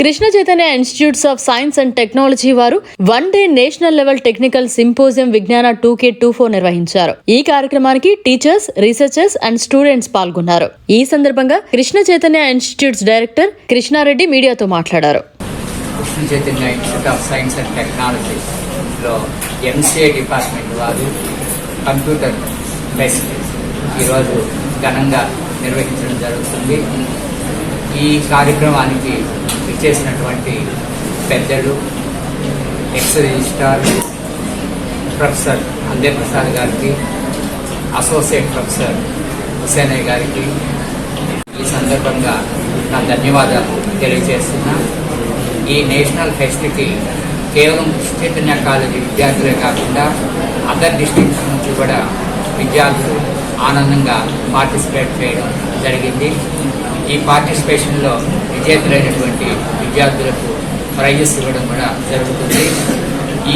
Krishna Chaitanya institutes of science and technology వారు one day national level technical symposium Vignana two K two four నిర్వహించారు. ఈ కార్యక్రమానికి teachers researchers and students పాల్గొన్నారు. ఈ సందర్భంగా Krishna Chaitanya institutes director Krishna Reddy మీడియాతో మాట్లాడారు. Krishna Chaitanya institute of science and టెక్నాలజీలో ఎంసీఏ డిపార్ట్మెంట్ వారు కంప్యూటర్ బెస్ట్ ఈరోజు ఘనంగా నిర్వహించడం జరుగుతుంది. ఈ కార్యక్రమానికి చేసినటువంటి పెద్దలు ఎక్స్ రిజిస్టార్ ప్రొఫెసర్ అందే ప్రసాద్ గారికి అసోసియేట్ ప్రొఫెసర్ హుసేనయ్య గారికి ఈ సందర్భంగా నా ధన్యవాదాలు తెలియజేస్తున్నా. ఈ నేషనల్ ఫెస్ట్కి కేవలం చైతన్య కాలేజీ విద్యార్థులే కాకుండా అదర్ డిస్ట్రిక్ట్స్ నుంచి కూడా విద్యార్థులు ఆనందంగా పార్టిసిపేట్ చేయడం జరిగింది. ఈ పార్టిసిపేషన్లో విజేతలైనటువంటి విద్యార్థులకు ప్రైజెస్ ఇవ్వడం కూడా జరుగుతుంది.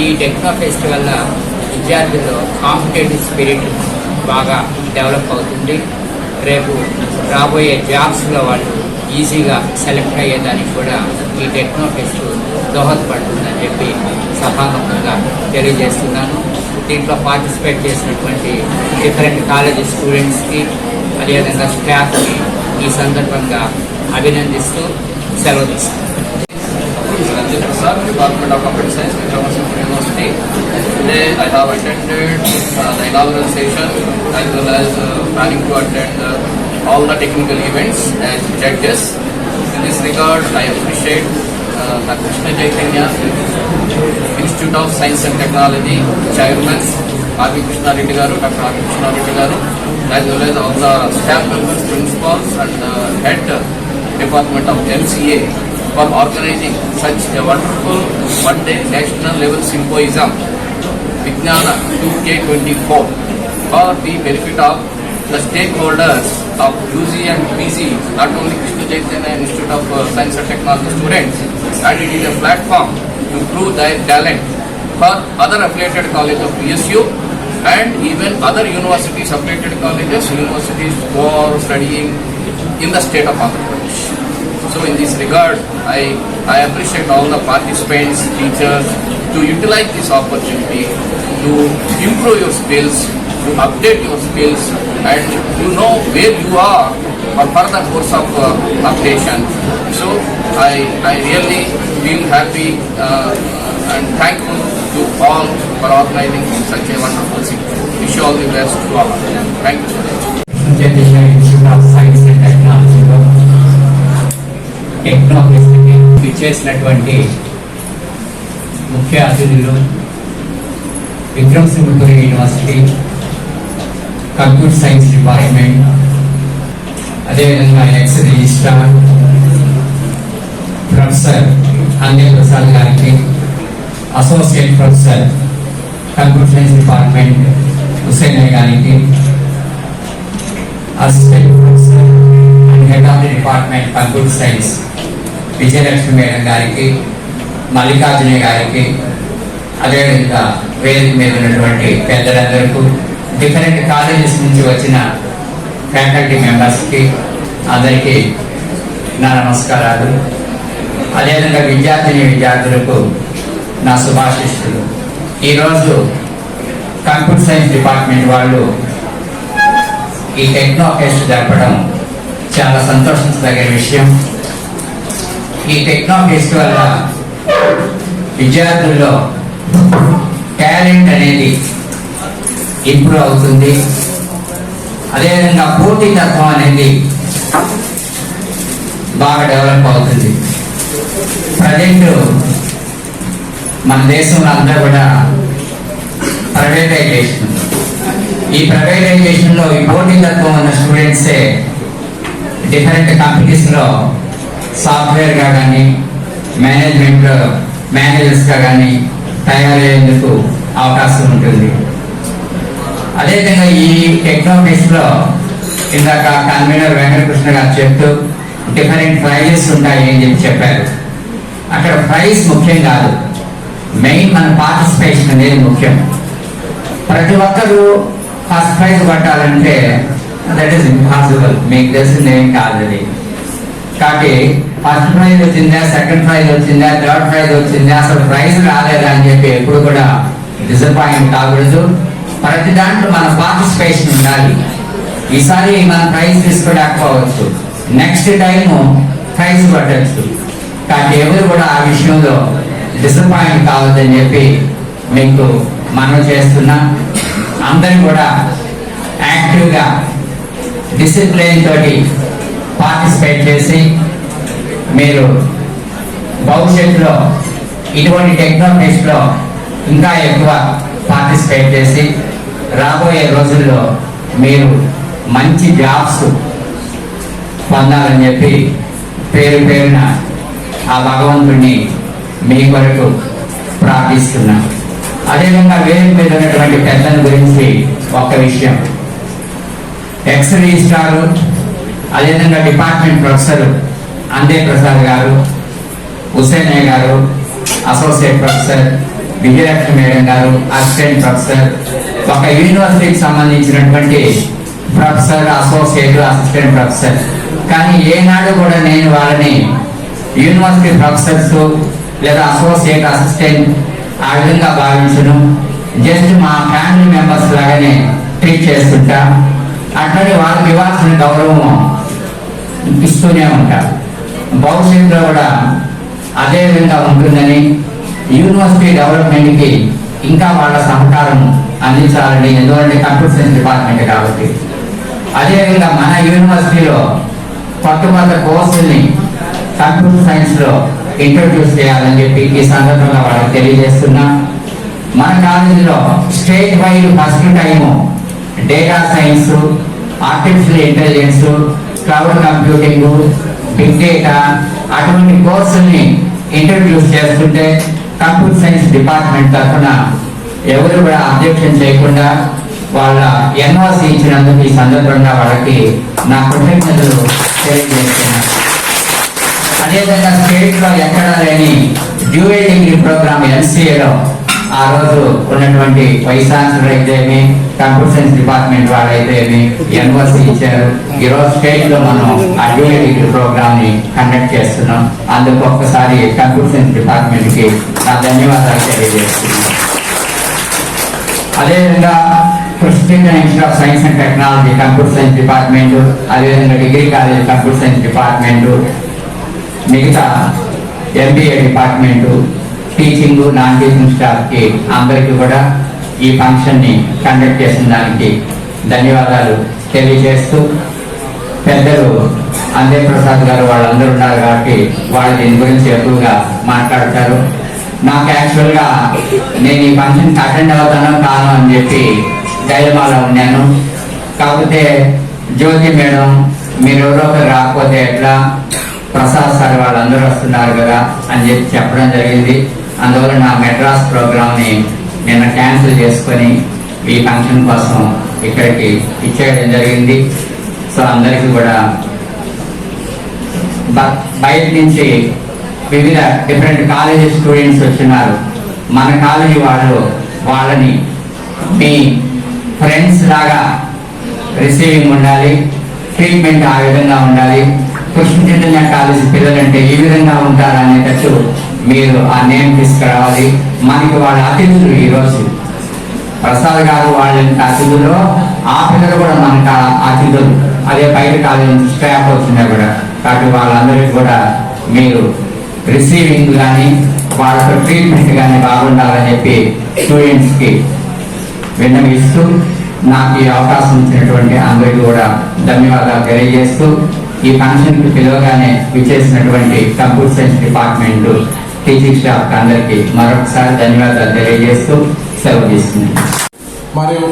ఈ టెక్నో ఫెస్ట్ వల్ల విద్యార్థుల్లో కాంపిటేటివ్ స్పిరిట్ బాగా డెవలప్ అవుతుంది. రేపు రాబోయే జాబ్స్లో వాళ్ళు ఈజీగా సెలెక్ట్ అయ్యేదానికి కూడా ఈ టెక్నో ఫెస్ట్ దోహదపడుతుందని చెప్పి సభాముఖంగా తెలియజేస్తున్నాను. దీంట్లో పార్టిసిపేట్ చేసినటువంటి డిఫరెంట్ కాలేజీ స్టూడెంట్స్కి అదేవిధంగా స్టాఫ్కి ఈ సందర్భంగా అభినందిస్తూ సెలవు తీసుకుంటాను Department University. Today I have attended the as as planning to attend all the technical events as judges. In this regard, I appreciate uh, the Krishna Chaitanya Institute of Science and Technology Chairman R.V. Krishna Reddy Garu, Dr. R.V. Krishna Reddy Garu, as well as all the staff members, principals and uh, head department of MCA for organizing such a wonderful one-day national level symposium, Vijnana 2K24, for the benefit of the stakeholders of UG and PG, not only Krishna Chaitanya Institute of uh, Science and Technology students, and it is a platform to prove their talent for other affiliated colleges of PSU and even other universities, affiliated colleges, universities who are studying in the state of Andhra Pradesh. So in this regard, I, I appreciate all the participants, teachers to utilize this opportunity to improve your skills, to update your skills and you know where you are for further course of uh, updation. So I, I really feel happy uh, and thankful to all for organizing such a wonderful thing. Wish you all the best to all. Thank you so much. Techno ఫెస్ట్కి ఇచ్చేసినటువంటి ముఖ్య అతిథులు Vikram Simhapuri university computer science department అదేవిధంగా ex registrar professor Anjay Prasad గారికి associate professor computer science department Husain గారికి assistant professor head of the department computer science Vijayalakshmi madam గారికి మల్లికార్జున గారికి అదేవిధంగా వేదిక మీద ఉన్నటువంటి పెద్దలందరికీ డిఫరెంట్ కాలేజెస్ నుంచి వచ్చిన ఫ్యాకల్టీ మెంబర్స్కి అందరికీ నా నమస్కారాలు. అదేవిధంగా విద్యార్థిని విద్యార్థులకు నా శుభాశిష్టులు ఈరోజు కంప్యూటర్ సైన్స్ డిపార్ట్మెంట్ వాళ్ళు ఈ టెక్నో ఫెస్ట్ జరపడం చాలా సంతోషించదగిన విషయం. ఈ టెక్నో ఫెస్ట్ వల్ల విద్యార్థుల్లో టాలెంట్ అనేది ఇంప్రూవ్ అవుతుంది. అదేవిధంగా పోటీతత్వం అనేది బాగా డెవలప్ అవుతుంది. ప్రజెంట్ మన దేశంలో అందరూ కూడా ప్రైవేటైజేషన్ ఈ ప్రైవేటైజేషన్లో ఈ పోటీతత్వం ఉన్న స్టూడెంట్సే డిఫరెంట్ కంపెనీస్లో సాఫ్ట్వేర్గా కానీ మేనేజ్మెంట్ మేనేజర్స్గా కానీ తయారయ్యేందుకు అవకాశం ఉంటుంది. అదేవిధంగా ఈ టెక్నాలజీస్లో ఇందాక కన్వీనర్ వెంకటకృష్ణ గారు చెప్తూ డిఫరెంట్ ప్రైజెస్ ఉంటాయి అని చెప్పి చెప్పారు. అక్కడ ప్రైజ్ ముఖ్యం కాదు. మెయిన్ మన పార్టిసిపేషన్ అనేది ముఖ్యం. ప్రతి ఒక్కరూ ఫస్ట్ ప్రైజ్ పట్టాలంటే దట్ ఈస్ ఇంపాసిబుల్. మీకు తెలిసింది ఏం కాదు అది. కాబట్టి ఫస్ట్ ప్రైజ్ వచ్చిందా సెకండ్ ప్రైజ్ వచ్చిందా థర్డ్ ప్రైజ్ వచ్చిందా? అసలు ప్రైజ్ రాలేదా అని చెప్పి ఎప్పుడు కూడా డిసప్పాయింట్ కాకూడదు. ప్రతి దాంట్లో మన పార్టిసిపేషన్ ఉండాలి. ఈసారి మనం ప్రైజ్ తీసుకోలేకపోవచ్చు. నెక్స్ట్ టైం ప్రైజ్ పట్టచ్చు. కానీ ఎవరు కూడా ఆ విషయంలో డిసప్పాయింట్ కావద్దని చెప్పి మీకు మనం చేస్తున్నా. అందరూ కూడా యాక్టివ్గా డిసిప్లిన్ తోటి పార్టిసిపేట్ చేసి మీరు భవిష్యత్తులో ఇటువంటి టెక్నాలజీస్లో ఇంకా ఎక్కువ పార్టిసిపేట్ చేసి రాబోయే రోజుల్లో మీరు మంచి జాబ్స్ పొందాలని చెప్పి పేరు పేరున ఆ భగవంతుడిని మీ కొరకు ప్రార్థిస్తున్నాం. అదేవిధంగా వేరు మీద ఉన్నటువంటి పెద్దల గురించి ఒక విషయం. ఎక్స్ రిజిస్ట్రారు అదేవిధంగా డిపార్ట్మెంట్ ప్రొఫెసర్ అందే ప్రసాద్ గారు హుసేనయ్య గారు అసోసియేట్ ప్రొఫెసర్ విజయలక్ష్మి మేడం గారు అసిస్టెంట్ ప్రొఫెసర్ ఒక యూనివర్సిటీకి సంబంధించినటువంటి ప్రొఫెసర్ అసోసియేట్ అసిస్టెంట్ ప్రొఫెసర్. కానీ ఏనాడు కూడా నేను వాళ్ళని యూనివర్సిటీ ప్రొఫెసర్స్ లేదా అసోసియేట్ అసిస్టెంట్ ఆ విధంగా భావించను. జస్ట్ మా ఫ్యామిలీ మెంబర్స్ లాగానే ట్రీట్ చేస్తుంటా. అట్లనే వాళ్ళకి ఇవ్వాల్సిన గౌరవం ఇస్తూనే ఉంటారు భవిష్యత్తులో కూడా అదే విధంగా ఉంటుందని యూనివర్సిటీ డెవలప్మెంట్కి ఇంకా వాళ్ళ సహకారం అందించాలని ఎందుకంటే కంప్యూటర్ సైన్స్ డిపార్ట్మెంట్ కాబట్టి. అదేవిధంగా మన యూనివర్సిటీలో కొత్త కొత్త కోర్సుల్ని కంప్యూటర్ సైన్స్లో ఇంట్రడ్యూస్ చేయాలని చెప్పి ఈ సందర్భంగా వాళ్ళకి తెలియజేస్తున్నా. మన కాలేజీలో state wide first time data science artificial intelligence cloud computing big data అటువంటి కోర్సుల్ని ఇంట్రడ్యూస్ చేస్తుంటే కంప్యూటర్ సైన్స్ డిపార్ట్మెంట్ తరఫున ఎవరు కూడా అబ్జెక్షన్ చేయకుండా వాళ్ళ ఎన్ఓసి ఇచ్చినందుకు ఈ సందర్భంగా వాళ్ళకి నా కృతజ్ఞతలు తెలియజేస్తున్నాను. అదేవిధంగా స్టేట్లో ఎక్కడా లేని డ్యూఏ డిగ్రీ ప్రోగ్రామ్ ఎన్సీఏలో ఆ రోజు ఉన్నటువంటి వైస్ ఛాన్సలర్ అయితేమి కంప్యూటర్ సైన్స్ డిపార్ట్మెంట్ వాళ్ళైతేమి ఎన్ఓసి ఇచ్చారు. ఈ రోజు స్టేట్లో మనం ఆ డిగ్రీ ప్రోగ్రామ్ని కండక్ట్ చేస్తున్నాం. అందుకు ఒక్కసారి కంప్యూటర్ సైన్స్ డిపార్ట్మెంట్కి నా ధన్యవాదాలు తెలియజేస్తున్నాను. అదేవిధంగా Krishna institute of science and technology computer science department అదేవిధంగా degree college computer science department మిగతా MBA department teaching non teaching స్టాఫ్కి అందరికీ కూడా ఈ ఫంక్షన్ని కండక్ట్ చేసిన దానికి ధన్యవాదాలు తెలియజేస్తూ పెద్దలు అందే ప్రసాద్ గారు వాళ్ళందరూ ఉన్నారు కాబట్టి వాళ్ళు దీని గురించి ఎక్కువగా మాట్లాడతారు. నాకు యాక్చువల్గా నేను ఈ ఫంక్షన్ అటెండ్ అవుతాను కాను అని చెప్పి డైలమాలో ఉన్నాను. కాకపోతే జ్యోతి మేడం మీరు ఎవరో రాకపోతే ఎట్లా? ప్రసాద్ సార్ వాళ్ళందరూ వస్తున్నారు కదా అని చెప్పి చెప్పడం జరిగింది. అందువల్ల నా మెడ్రాస్ ప్రోగ్రామ్ని నిన్న క్యాన్సిల్ చేసుకొని ఈ ఫంక్షన్ కోసం ఇక్కడికి ఇచ్చేయడం జరిగింది. సో అందరికీ కూడా బ- బయట నుంచి వివిధ డిఫరెంట్ కాలేజీ స్టూడెంట్స్ వచ్చినారు. మన కాలేజీ వాళ్ళు వాళ్ళని మీ ఫ్రెండ్స్ లాగా రిసీవింగ్ ఉండాలి ట్రీట్మెంట్ ఆ విధంగా ఉండాలి కృష్ణ చైతన్య కాలేజీ పిల్లలంటే ఈ విధంగా ఉంటారు అనేటట్టు మీరు ఆ నేమ్ తీసుకురావాలి. మనకి వాళ్ళ అతిథులు ఈరోజు ప్రసాద్ గారు వాళ్ళ అతిథుల్లో ఆ పిల్లలు కూడా మనకు అతిథులు. అదే బయట కాలేజీ నుంచి స్టాఫ్ వచ్చినా కూడా కాబట్టి వాళ్ళందరికీ కూడా మీరు రిసీవింగ్ కానీ వాళ్ళతో ట్రీట్మెంట్ కానీ బాగుండాలని చెప్పి స్టూడెంట్స్కి విన్నవిస్తూ నాకు ఈ అవకాశం ఇచ్చినటువంటి అందరికీ కూడా ధన్యవాదాలు తెలియజేస్తూ ఈ ఫంక్షన్కి పిలవగానే విచ్చేసినటువంటి computer science department teaching staff అందరికీ మరొకసారి ధన్యవాదాలు తెలియజేస్తూ సెలవు తీసుకున్నాను మరియు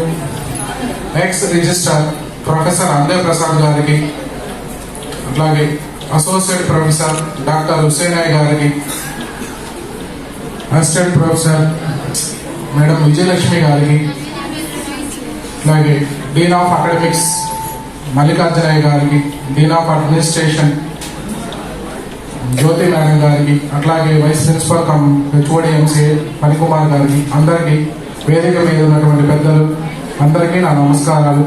ఎక్స్ రిజిస్ట్రార్ ప్రొఫెసర్ అందే ప్రసాద్ గారికి అట్లాగే అసోసియేట్ ప్రొఫెసర్ డాక్టర్ హుసేనాయ్ గారికి అసిస్టెంట్ ప్రొఫెసర్ మేడం విజయలక్ష్మి గారికి అలాగే డీన్ ఆఫ్ అకాడమిక్స్ మల్లికార్జునయ్య గారికి dean of administration Jyothi madam గారికి అట్లాగే vice principal cum HOD MCA Phanikumar గారికి అందరికీ వేదిక మీద ఉన్నటువంటి పెద్దలు అందరికీ నా నమస్కారాలు.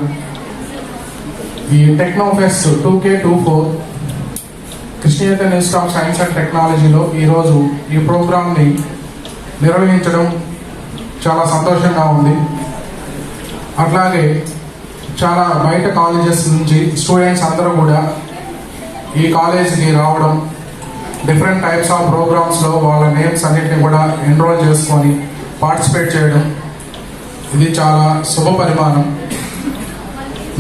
ఈ technofest two K two four Christian institute of science and టెక్నాలజీలో ఈరోజు ఈ ప్రోగ్రామ్ని నిర్వహించడం చాలా సంతోషంగా ఉంది. అట్లాగే చాలా బయట కాలేజెస్ నుంచి స్టూడెంట్స్ అందరూ కూడా ఈ కాలేజీకి రావడం డిఫరెంట్ టైప్స్ ఆఫ్ ప్రోగ్రామ్స్లో వాళ్ళ నేమ్స్ అన్నిటిని కూడా ఎన్రోల్ చేసుకొని పార్టిసిపేట్ చేయడం. ఇది చాలా శుభ పరిమాణం.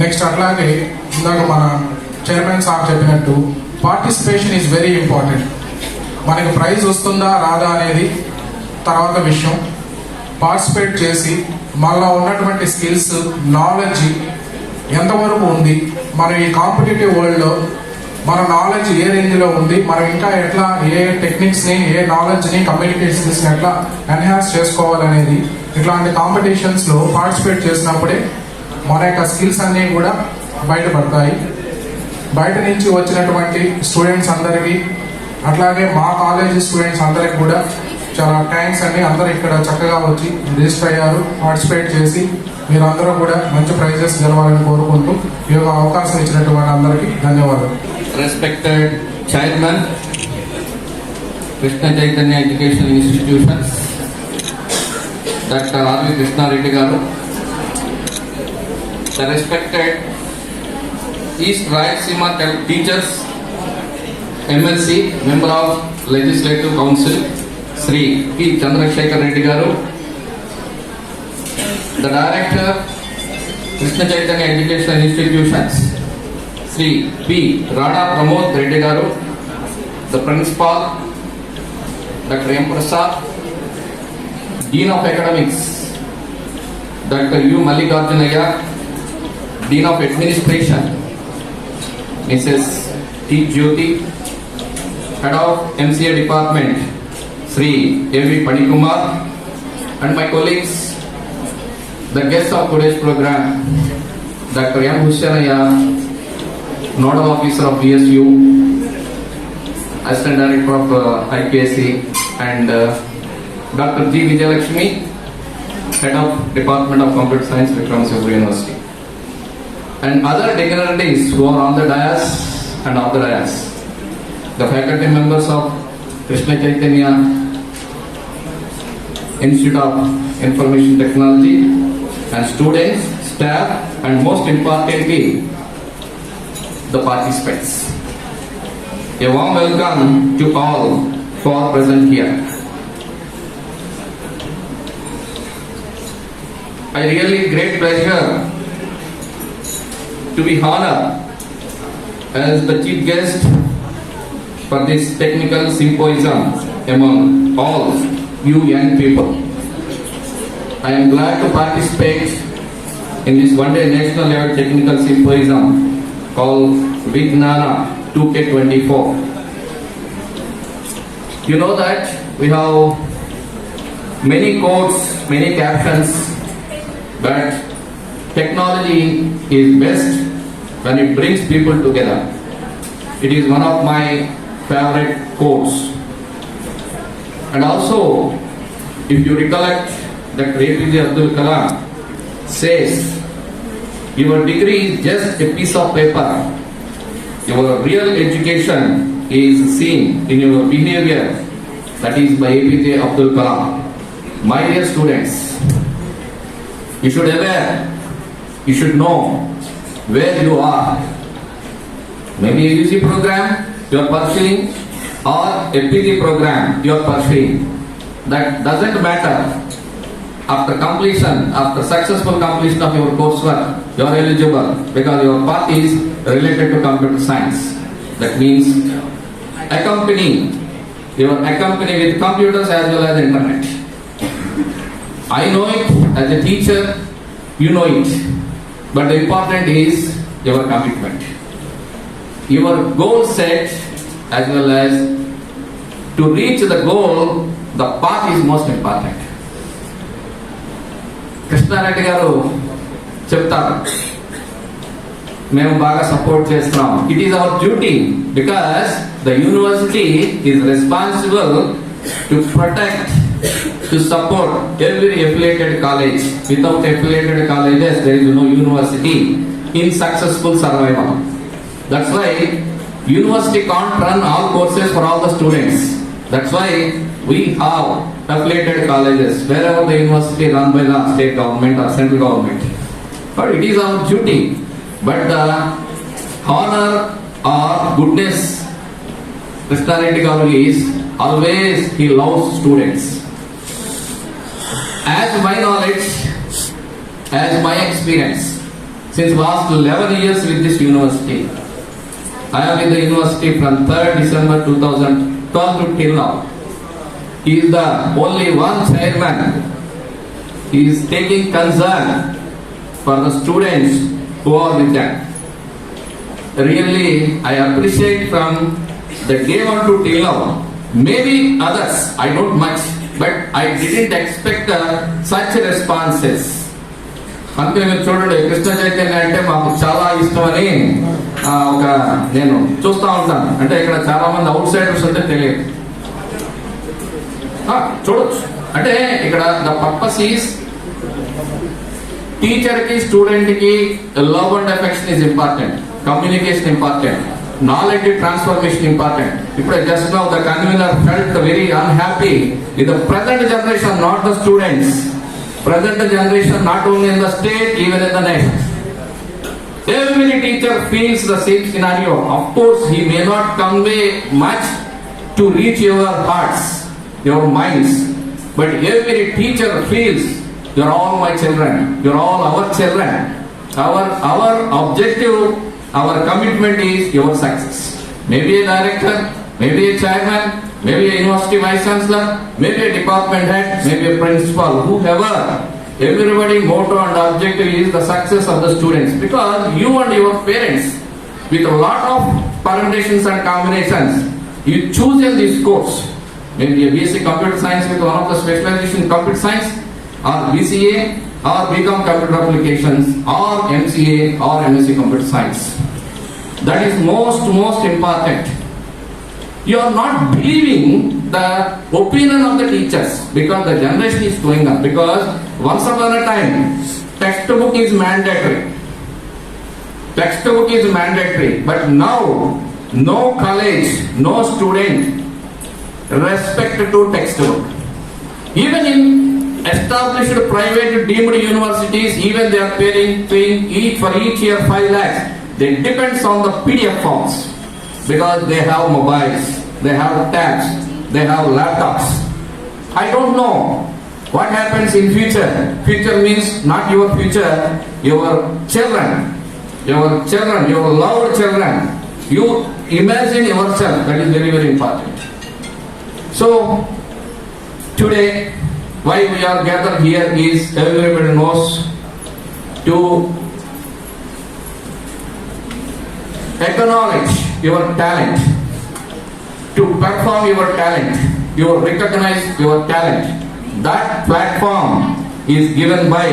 నెక్స్ట్ అట్లాగే ఇందాక మన చైర్మన్ సార్ చెప్పినట్టు పార్టిసిపేషన్ ఈజ్ వెరీ ఇంపార్టెంట్ మనకి ప్రైజ్ వస్తుందా రాదా అనేది తర్వాత విషయం. పార్టిసిపేట్ చేసి మనలో ఉన్నటువంటి స్కిల్స్ నాలెడ్జ్ ఎంతవరకు ఉంది మనం ఈ కాంపిటేటివ్ వరల్డ్లో మన నాలెడ్జ్ ఏ రేంజ్లో ఉంది మనం ఇంకా ఎట్లా ఏ టెక్నిక్స్ని ఏ నాలెడ్జ్ని కమ్యూనికేషన్స్ని ఎట్లా ఎన్హాన్స్ చేసుకోవాలనేది ఇట్లాంటి కాంపిటీషన్స్లో పార్టిసిపేట్ చేసినప్పుడే మన యొక్క స్కిల్స్ అన్నీ కూడా బయటపడతాయి. బయట నుంచి వచ్చినటువంటి స్టూడెంట్స్ అందరికీ అట్లాగే మా కాలేజీ స్టూడెంట్స్ అందరికి కూడా చాలా థ్యాంక్స్ అండి. అందరూ ఇక్కడ చక్కగా వచ్చి రిజిస్టర్ అయ్యారు. పార్టిసిపేట్ చేసి మీరు అందరూ కూడా మంచి ప్రైజెస్ గెలవాలని కోరుకుంటూ ఈ యొక్క అవకాశం ఇచ్చినట్టు వాళ్ళందరికి ధన్యవాదాలు. Respected chairman Krishna Chaitanya education institution doctor R V Krishnareddy గారు respected east Rayalaseema teachers MLC member of legislative council Shri P Chandrashekar Reddy గారు the director Krishna Chaitanya education institutions Shri P Rana Pramod Reddy గారు the principal doctor M Prasad dean of academics doctor U Mallikarjunayya dean of administration Mrs T Jyothi head of MCA department Sri A.V. Panikumar and my colleagues, the guests of today's program, Dr. M. Hushanaya, Nodal Officer of BSU, Assistant Director of uh, IPSC, and uh, Dr. G. Vijayalakshmi, Head of Department of Computer Science, Vikram Sivri University. And other dignitaries who are on the dais and off the dais. The faculty members of Krishna Chaitanya Institute of Information Technology, and students, staff, and most importantly, the participants. A warm welcome to all who are present here. I really great pleasure to be honored as the chief guest for this technical symposium among all you young people. I am glad to participate in this one-day national level technical symposium called Vignana 2K24. You know that we have many quotes, many captions, but technology is best when it brings people together. It is one of my favorite quotes. And also, if you recollect that APJ Abdul Kalam says your degree is just a piece of paper. Your real education is seen in your behavior. That is by APJ Abdul Kalam. My dear students, you should aware, you should know where you are. Maybe a UC program you are pursuing or a PG program you are pursuing. That doesn't matter after completion, after successful completion of your coursework, you are eligible because your path is related to computer science. That means accompany, you are accompany with computers as well as internet. I know it as a teacher, you know it. But the important is your commitment. Your goal set as well as to reach the goal, the path is most important. Krishnareddy గారు చెప్తారు మేము బాగా support చేస్తున్నాం. It is our duty because the university is responsible to protect to support every affiliated college without affiliated colleges there is no university in successful survival That's why university can't run all courses for all the students. That's why we have affiliated colleges wherever the university run by the state government or central government. But it is our duty. But the honor or goodness Krishnarendra Gauru is always he loves students. As my knowledge, as my experience, since last 11 years with this university, I am in the university from 3rd December 2012 till now. He is the only one chairman. He is taking concern for the students who are with them. Really, I appreciate from the day one to till now. Maybe others, I don't much, but I didn't expect uh, such responses. అందుకే మీరు చూడండి కృష్ణ చైతన్య అంటే మాకు చాలా ఇష్టం అని ఒక నేను చూస్తా ఉంటాను. అంటే ఇక్కడ చాలా మంది అవుట్ సైడర్స్ అంటే తెలియదు చూడొచ్చు. అంటే ఇక్కడ ద పర్పస్ ఈస్ టీచర్కి స్టూడెంట్కి love and affection is important communication important knowledge transformation important ఇప్పుడు just now the convener felt very unhappy in the present generation not the students present generation not only in the state even in the nation. Every teacher feels the same scenario. Of course he may not convey much to reach your hearts your minds but every teacher feels you're all my children. You're all our children. Our our objective our commitment is your success. Maybe a director maybe a chairman maybe a university vice chancellor, maybe a department head, maybe a principal, whoever. Everybody motto and objective is the success of the students because you and your parents with a lot of permutations and combinations you choose this course. Maybe a BSc computer science with one of the specialization computer science or BCA or become computer applications or MCA or MSc computer science. That is most most important you are not believing the opinion of the teachers because the generation is going up. Because once upon a time textbook is mandatory. Textbook is mandatory. But now no college no student respect to textbook. Even in established private deemed universities even they are paying, paying each for each year 5 lakhs. They depends on the pdf forms because they have mobiles, they have tabs, they have laptops. I don't know what happens in future. Future means not your future, your children, your children, your loved children. You imagine yourself. That is very very important. So today, why we are gathered here is everybody knows to acknowledge your talent, to perform your talent, you recognize your talent. That platform is given by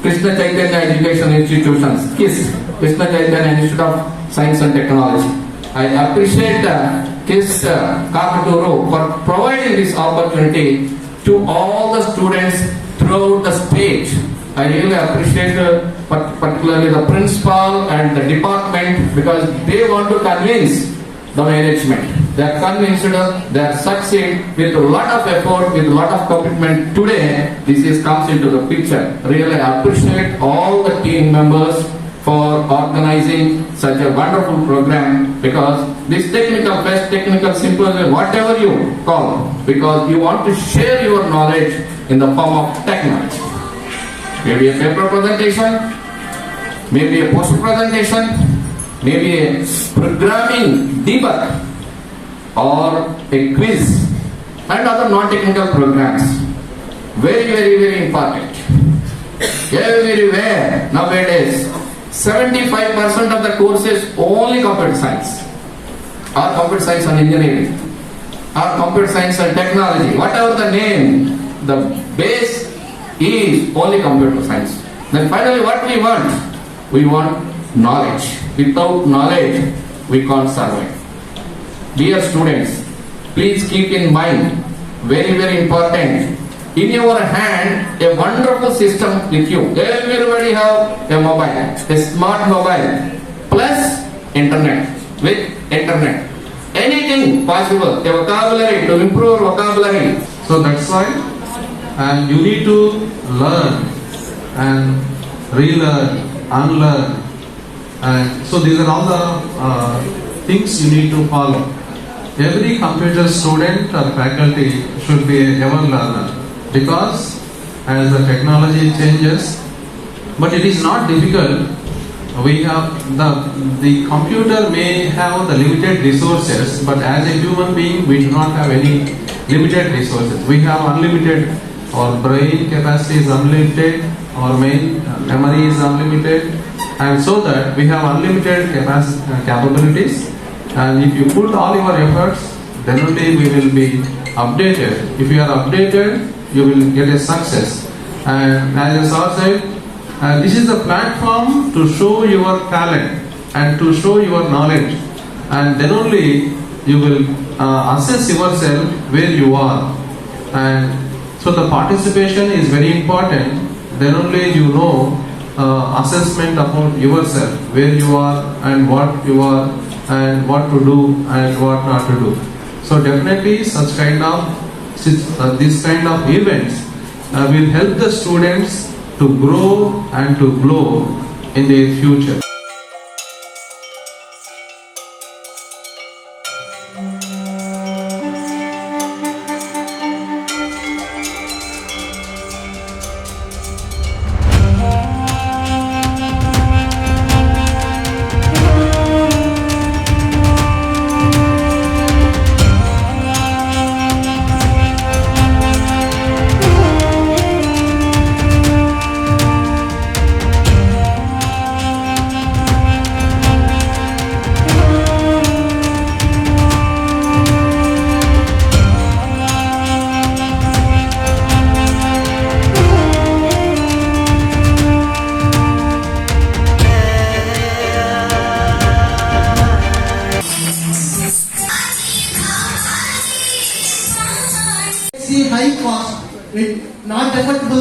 Krishna Chaitanya Education Institutions, KISS, Krishna Chaitanya Institute of Science and Technology. I appreciate uh, KISS uh, Kakaturu for providing this opportunity to all the students throughout the state. I really appreciate particularly the principal and the department because they want to convince the management. They are convinced, they are succeed with a lot of effort, with a lot of commitment. Today, this is comes into the picture. Really appreciate all the team members for organizing such a wonderful program because this technical fest, technical symposium, whatever you call, because you want to share your knowledge in the form of technology. Maybe a paper presentation, maybe a poster presentation, maybe a programming debug or a quiz and other non-technical programs. Very, very, very important. Everywhere nowadays, 75% of the courses only computer science. Or computer science and engineering. Or computer science and technology, whatever the name, the base is only computer science. Then finally what we want? We want knowledge. Without knowledge, we can't survive. Dear students, please keep in mind, very very important, in your hand a wonderful system with you. Everybody have a mobile, a smart mobile, plus internet. with internet. Anything possible, a vocabulary to improve vocabulary. So that's why, and you need to learn and relearn, unlearn, and so these are all the uh, things you need to follow. Every computer student or faculty should be a ever learner because as the technology changes, but it is not difficult. We have the the computer may have the limited resources, but as a human being, we do not have any limited resources. We have unlimited. Our brain capacity is unlimited. Our main uh, memory is unlimited, and so that we have unlimited uh, capabilities. And if you put all your efforts, then only we will be updated. If you are updated, you will get a success. And as I said, uh, this is the platform to show your talent and to show your knowledge, and then only you will uh, assess yourself where you are. And so the participation is very important. Then only you know uh, assessment about yourself, where you are and what you are, and what to do and what not to do. So definitely such kind of uh, this kind of events uh, will help the students to grow and to glow in their future.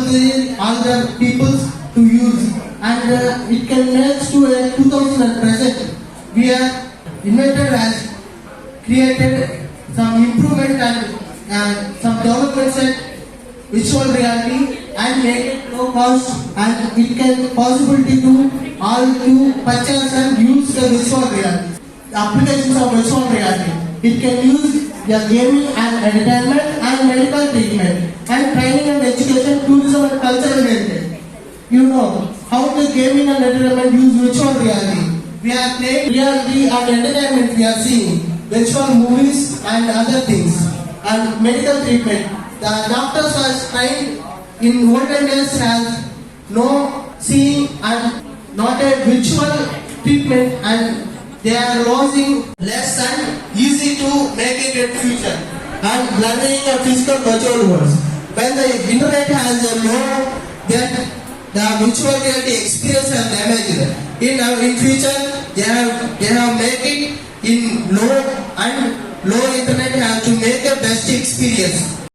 All the peoples to use, and uh, it can to a 2000 at present. We are invented as created some improvement and uh, some developments at virtual reality and make it low cost and it can possibility to all to purchase and use the virtual reality. The applications of virtual reality. It can use the gaming and entertainment and medical treatment and training and education, tourism and cultural heritage. You know how the gaming and entertainment use virtual reality. We are playing reality and entertainment we are seeing virtual movies and other things and medical treatment. The doctors are trained in olden days has no seeing and not a virtual treatment and they are losing less and easy to make it in future and learning a physical virtual worlds. When the internet has a low, then the virtual reality experience has damaged. In our in future, they have they have make it in low and low internet have to make a best experience.